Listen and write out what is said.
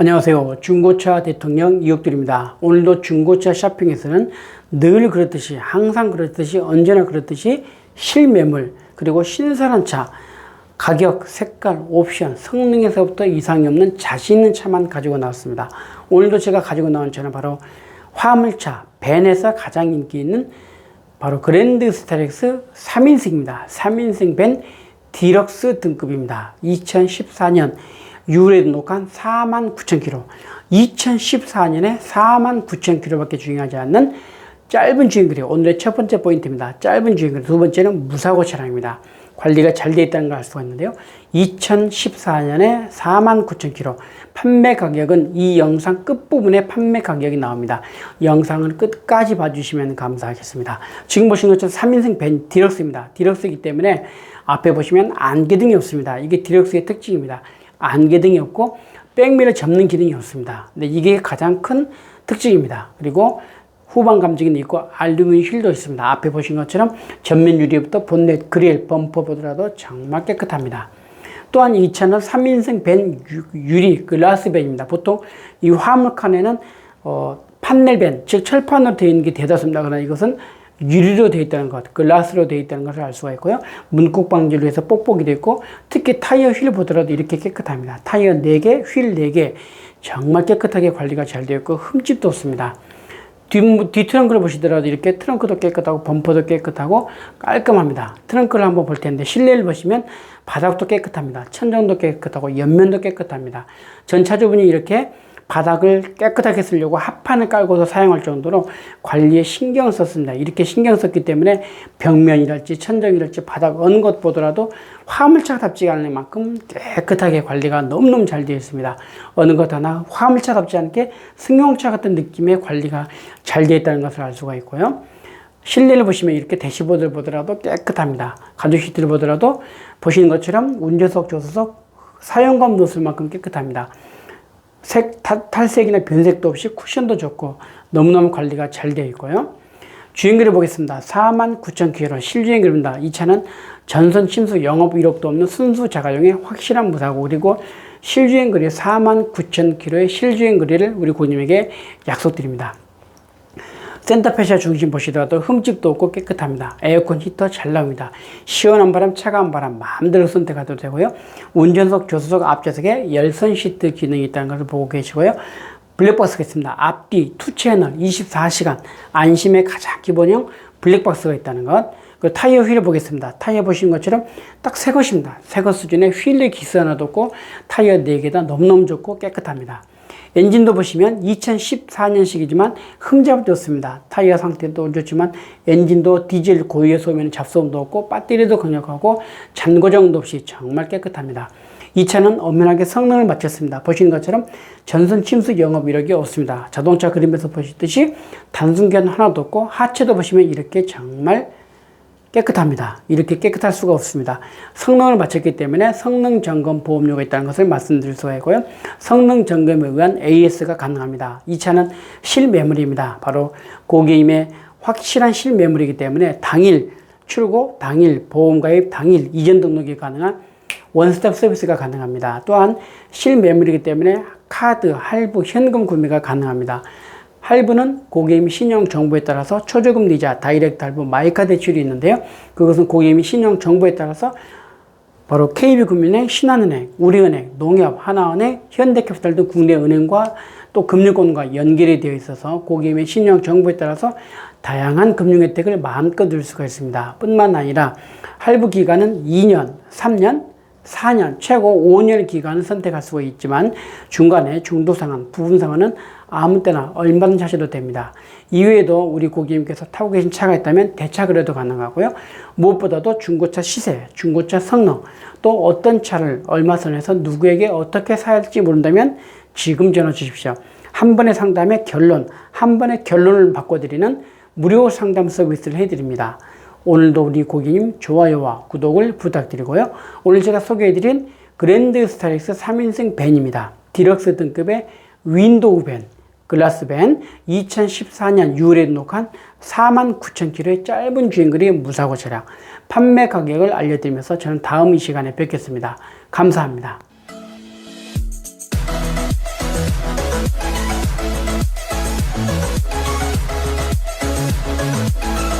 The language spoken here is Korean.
안녕하세요. 중고차 대통령 이혁들입니다. 오늘도 중고차 쇼핑에서는 늘 그렇듯이 항상 그렇듯이 언제나 그렇듯이 실매물 그리고 신선한 차 가격, 색깔, 옵션, 성능에서부터 이상이 없는 자신 있는 차만 가지고 나왔습니다. 오늘도 제가 가지고 나온 차는 바로 화물차 벤에서 가장 인기 있는 바로 그랜드 스타렉스 3인승입니다. 3인승 벤 디럭스 등급입니다. 2014년 6월에 등록한 49,000km. 2014년에 49,000km밖에 주행하지 않는 짧은 주행거리. 오늘의 첫 번째 포인트입니다. 짧은 주행거리. 두 번째는 무사고 차량입니다. 관리가 잘 되어 있다는 걸 알 수가 있는데요. 2014년에 49,000km. 판매 가격은 이 영상 끝부분에 판매 가격이 나옵니다. 영상을 끝까지 봐주시면 감사하겠습니다. 지금 보시는 것처럼 3인승 벤 디럭스입니다. 디럭스이기 때문에 앞에 보시면 안개등이 없습니다. 이게 디럭스의 특징입니다. 안개 등이 없고 백미를 접는 기능이 없습니다. 근데 이게 가장 큰 특징입니다. 그리고 후방 감지기는 있고 알루미늄 휠도 있습니다. 앞에 보신 것처럼 전면 유리부터 본넷, 그릴, 범퍼 보더라도 정말 깨끗합니다. 또한 이 차는 3인승 벤 유리 글라스 벤입니다. 보통 이 화물 칸에는 어, 판넬 벤, 즉 철판으로 되어 있는 게 대다수입니다. 그러나 이것은 유리로 되어 있다는 것, 글라스로 되어 있다는 것을 알 수가 있고요. 문콕 방지로 해서 뽁뽁이 되어 있고 특히 타이어 휠 보더라도 이렇게 깨끗합니다. 타이어 4개, 휠 4개 정말 깨끗하게 관리가 잘 되어 있고 흠집도 없습니다. 뒤, 뒤 트렁크를 보시더라도 이렇게 트렁크도 깨끗하고 범퍼도 깨끗하고 깔끔합니다. 트렁크를 한번 볼 텐데 실내를 보시면 바닥도 깨끗합니다. 천정도 깨끗하고 옆면도 깨끗합니다. 전 차주분이 이렇게 바닥을 깨끗하게 쓰려고 합판을 깔고서 사용할 정도로 관리에 신경을 썼습니다. 이렇게 신경 썼기 때문에 벽면이랄지 천정이랄지 바닥 어느 것 보더라도 화물차답지 않을 만큼 깨끗하게 관리가 너무너무 잘 되어 있습니다. 어느 것 하나 화물차답지 않게 승용차 같은 느낌의 관리가 잘 되어 있다는 것을 알 수가 있고요. 실내를 보시면 이렇게 대시보드를 보더라도 깨끗합니다. 가죽 시트를 보더라도 보시는 것처럼 운전석, 조수석 사용감 놓을 만큼 깨끗합니다. 색, 탈색이나 변색도 없이 쿠션도 좋고 너무너무 관리가 잘 되어 있고요. 주행거리 보겠습니다. 49,000km 실주행 거리입니다. 이 차는 전선 침수 영업 이력도 없는 순수 자가용의 확실한 무사고 그리고 실주행 거리 49,000km의 실주행 거리를 우리 고객님에게 약속드립니다. 센터페시아 중심 보시더라도 흠집도 없고 깨끗합니다. 에어컨 히터 잘 나옵니다. 시원한 바람, 차가운 바람 마음대로 선택하도 되고요. 운전석, 조수석, 앞좌석에 열선 시트 기능이 있다는 것을 보고 계시고요. 블랙박스가 있습니다. 앞뒤 투 채널 24시간 안심의 가장 기본형 블랙박스가 있다는 것. 그 타이어 휠을 보겠습니다. 타이어 보시는 것처럼 딱 새 것입니다. 새 것 수준의 휠의 기스 하나도 없고 타이어 4개 다 너무너무 좋고 깨끗합니다. 엔진도 보시면 2014년식이지만 흠잡도 없습니다. 타이어 상태도 좋지만 엔진도 디젤 고유의 소면 잡소음도 없고 배터리도 강력하고 잔고정도 없이 정말 깨끗합니다. 이 차는 엄연하게 성능을 마쳤습니다. 보시는 것처럼 전선 침수 영업 이력이 없습니다. 자동차 그림에서 보시듯이 단순견 하나도 없고 하체도 보시면 이렇게 정말 깨끗합니다. 이렇게 깨끗할 수가 없습니다. 성능을 마쳤기 때문에 성능 점검 보험료가 있다는 것을 말씀드릴 수가 있고요. 성능 점검에 의한 AS가 가능합니다. 이 차는 실매물입니다. 바로 고객님의 확실한 실매물이기 때문에 당일 출고, 당일 보험 가입, 당일 이전 등록이 가능한 원스톱 서비스가 가능합니다. 또한 실매물이기 때문에 카드, 할부, 현금 구매가 가능합니다. 할부는 고객님 신용 정보에 따라서 초저금 이자, 다이렉트 할부, 마이카 대출이 있는데요. 그것은 고객님 신용 정보에 따라서 바로 KB금융은행, 신한은행, 우리은행, 농협, 하나은행, 현대캐피탈 등 국내 은행과 또 금융권과 연결이 되어 있어서 고객님의 신용 정보에 따라서 다양한 금융 혜택을 마음껏 누릴 수가 있습니다. 뿐만 아니라 할부 기간은 2년, 3년, 4년, 최고 5년 기간을 선택할 수가 있지만 중간에 중도 상환, 부분 상환은 아무 때나 얼마든지 하셔도 됩니다. 이외에도 우리 고객님께서 타고 계신 차가 있다면 대차 거래도 가능하고요. 무엇보다도 중고차 시세, 중고차 성능, 또 어떤 차를 얼마 선에서 누구에게 어떻게 사야 할지 모른다면 지금 전화 주십시오. 한 번의 상담의 결론, 한 번의 결론을 바꿔드리는 무료 상담 서비스를 해드립니다. 오늘도 우리 고객님 좋아요와 구독을 부탁드리고요. 오늘 제가 소개해드린 그랜드 스타렉스 3인승 벤입니다. 디럭스 등급의 윈도우 벤. 글라스 밴 2014년 6월에 등록한 49,000km의 짧은 주행거리 무사고 차량 판매 가격을 알려드리면서 저는 다음 이 시간에 뵙겠습니다. 감사합니다.